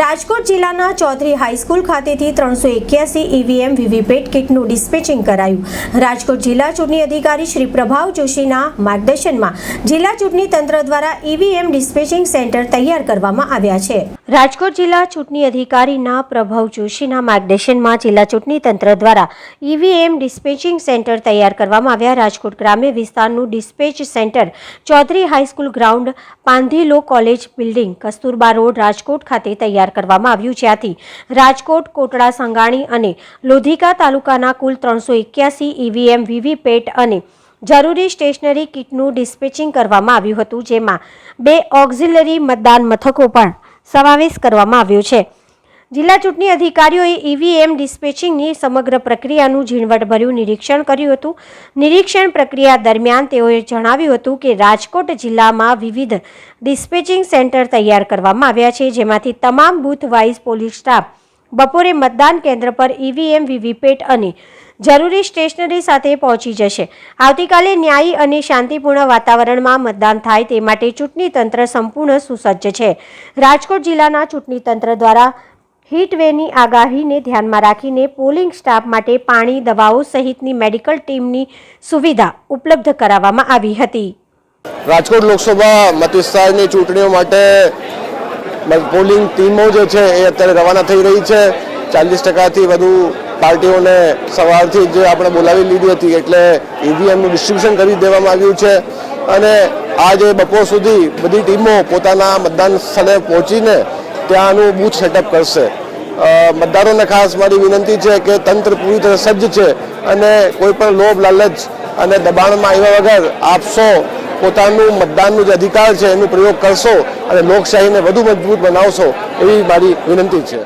રાજકોટ જિલ્લાના ચૌધરી હાઈસ્કૂલ ખાતેથી ત્રણસો એક્યાસી ઈવીએમ વીવીપેટ કિટનું ડિસ્પેચિંગ કરાયું. રાજકોટ જિલ્લા ચૂંટણી અધિકારી શ્રી પ્રભાવ જોશીના માર્ગદર્શનમાં જિલ્લા ચૂંટણી તંત્ર દ્વારા ઈવીએમ ડિસ્પેચિંગ સેન્ટર તૈયાર કરવામાં આવ્યા છે. રાજકોટ જિલ્લા ચૂંટણી અધિકારીના પ્રભવ જોશીના માર્ગદર્શનમાં જિલ્લા ચૂંટણી તંત્ર દ્વારા ઈવીએમ ડિસ્પેચિંગ સેન્ટર તૈયાર કરવામાં આવ્યા. રાજકોટ ગ્રામ્ય વિસ્તારનું dispatch centre Chaudhari high school ground પાંધીલો college building Kasturba road Rajkot ખાતે તૈયાર કરવામાં આવ્યું. જ્યાંથી રાજકોટ, કોટડા, સંગાણી અને લોધિકા તાલુકાના કુલ ત્રણસો એક્યાસી ઈવીએમ વીવીપેટ અને જરૂરી સ્ટેશનરી કિટનું ડિસ્પેચિંગ કરવામાં આવ્યું હતું, જેમાં બે ઓક્ઝિલરી મતદાન મથકો પણ સમાવેશ કરવામાં આવ્યો છે. જિલ્લા ચૂંટણી અધિકારીઓએ ઈવીએમ ડિસ્પેચિંગની સમગ્ર પ્રક્રિયાનું ઝીણવટભર્યું નિરીક્ષણ કર્યું હતું. નિરીક્ષણ પ્રક્રિયા દરમિયાન તેઓએ જણાવ્યું હતું કે રાજકોટ જિલ્લામાં વિવિધ ડિસ્પેચિંગ સેન્ટર તૈયાર કરવામાં આવ્યા છે, જેમાંથી તમામ બૂથ વાઇઝ પોલીસ સ્ટાફ બપોરે મતદાન કેન્દ્ર પર ઈવીએમ, વીવીપેટ અને જરૂરી સ્ટેશનરી સાથે પહોંચી જશે. આવતીકાલે ન્યાયી અને શાંતિપૂર્ણ વાતાવરણમાં મતદાન થાય તે માટે ચૂંટણી તંત્ર સંપૂર્ણ સુસજ્જ છે. રાજકોટ જિલ્લાના ચૂંટણી તંત્ર દ્વારા હીટવેની આગાહીને ધ્યાનમાં રાખીને પોલિંગ સ્ટાફ માટે પાણી, દવાઓ સહિતની મેડિકલ ટીમની સુવિધા ઉપલબ્ધ કરાવવામાં આવી હતી. રાજકોટ લોકસભા મતવિસ્તારની ચૂંટણીઓ માટે પોલિંગ ટીમો જે છે એ અત્યારે રવાના થઈ રહી છે. ચાલીસ ટકાથી વધુ પાર્ટીઓને સવારથી જ આપણે બોલાવી લીધી હતી એટલે ઈવીએમનું ડિસ્ટ્રીબ્યુશન કરી દેવામાં આવ્યું છે. અને આજે બપોર સુધી બધી ટીમો પોતાના મતદાન સ્થળે પહોંચીને ત્યાંનું બૂથ સેટઅપ કરશે. મતદારોને ખાસ મારી વિનંતી છે કે તંત્ર પૂરી તરહ સજ્જ છે અને કોઈ પણ લોભ લાલચ અને દબાણમાં આવ્યા વગર આપશો પોતાનું મતદાનનું જે અધિકાર છે એનો પ્રયોગ કરશો અને લોકશાહીને વધુ મજબૂત બનાવશો એવી મારી વિનંતી છે.